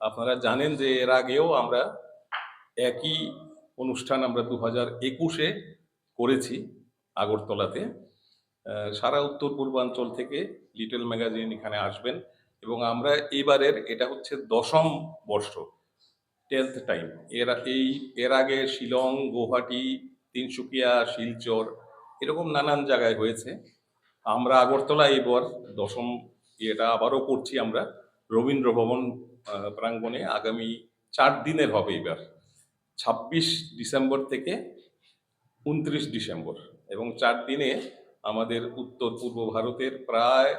আপনারা জানেন যে এর আগেও আমরা একই অনুষ্ঠান আমরা দু হাজার একুশে করেছি আগরতলাতে। সারা উত্তর পূর্বাঞ্চল থেকে লিটল ম্যাগাজিন এখানে আসবেন। এবং আমরা এবারের, এটা হচ্ছে দশম বর্ষ টেন্থ টাইম এর, এই, এর আগে শিলং গৌহাটি তিনসুকিয়া, শিলচর, এরকম নানান জায়গায় হয়েছে। আমরা আগরতলা এবার দশম এটা আবারও করছি আমরা, রবীন্দ্র ভবন প্রাঙ্গণে আগামী চার দিনের হবে এবার, ছাব্বিশ ডিসেম্বর থেকে উনত্রিশ ডিসেম্বর। এবং চার দিনে আমাদের উত্তর পূর্ব ভারতের প্রায়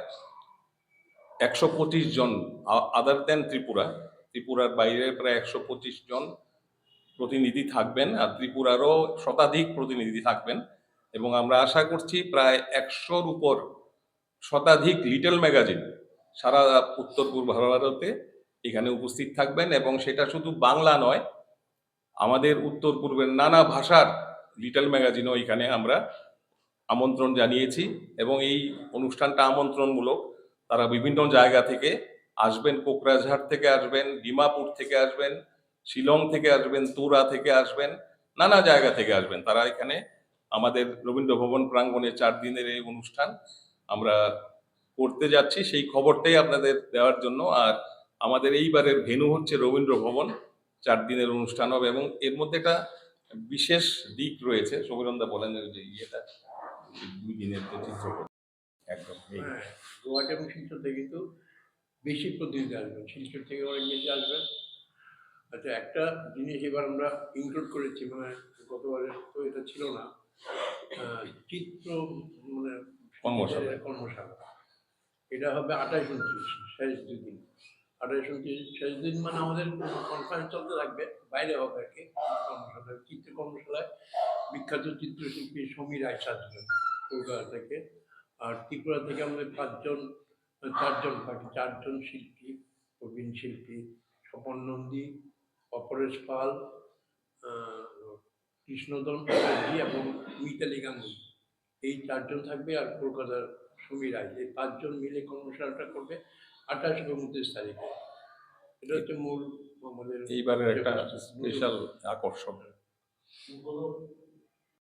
একশো পঁচিশ জন আদার দেন ত্রিপুরা, ত্রিপুরার বাইরে প্রায় একশো পঁচিশ জন প্রতিনিধি থাকবেন আর ত্রিপুরারও শতাধিক প্রতিনিধি থাকবেন এবং আমরা আশা করছি প্রায় একশোর উপর শতাধিক লিটল ম্যাগাজিন সারা উত্তর পূর্ব ভারতে এখানে উপস্থিত থাকবেন এবং সেটা শুধু বাংলা নয়, আমাদের উত্তর পূর্বের নানা ভাষার লিটল ম্যাগাজিনও এখানে আমরা আমন্ত্রণ জানিয়েছি এবং এই অনুষ্ঠানটা আমন্ত্রণমূলক। তারা বিভিন্ন জায়গা থেকে আসবেন, কোকরাঝাড় থেকে আসবেন, ডিমাপুর থেকে আসবেন, শিলং থেকে আসবেন, তুরা থেকে আসবেন, নানা জায়গা থেকে আসবেন। তারা এখানে আমাদের রবীন্দ্র ভবন প্রাঙ্গণে চার দিনের এই অনুষ্ঠান আমরা করতে যাচ্ছি। সেই খবরটাই আপনাদের দেওয়ার জন্য। আর আমাদের এইবারের ভেন্যু হচ্ছে রবীন্দ্র ভবন। চার দিনের অনুষ্ঠান হবে এবং এর মধ্যে একটা বিশেষ দিক রয়েছে। সমীরন্দা বলেন যে ইয়েটা, দুই দিনের যে একদম গুয়াহাটি এবং থেকে কিন্তু বেশি প্রতিনিধি আসবেন শিলচর থেকে অনেক বেশি আসবেন আচ্ছা একটা জিনিস এবার আমরা ইনক্লুড করেছি মানে গতবারে তো এটা ছিল না। চিত্র মানে কর্মশালা। কর্মশালা। এটা হবে আঠাশ উনত্রিশ শেষ দুই দিন আঠাশ উনত্রিশ শেষ দিন মানে আমাদের কনফারেন্স চলতে থাকবে বাইরে হবে আর কি কর্মশালা চিত্র কর্মশালায়। বিখ্যাত চিত্রশিল্পী সমীর রায় আসবেন কলকাতা থেকে। আর ত্রিপুরা থেকে আমাদের পাঁচজন চারজন থাকে চারজন শিল্পী প্রবীণ শিল্পী স্বপন নন্দী অপরেশ পাল কৃষ্ণদন চ্যাটার্জি এবং মিতালি গাঙ্গুলি। এই চারজন থাকবে আর কলকাতার সমীর রায়। এই পাঁচজন মিলে কর্মশালাটা করবে আঠাশ এবং উনত্রিশ তারিখে। এটা হচ্ছে মূল আমাদের এইবারের একটা স্পেশাল আকর্ষণ।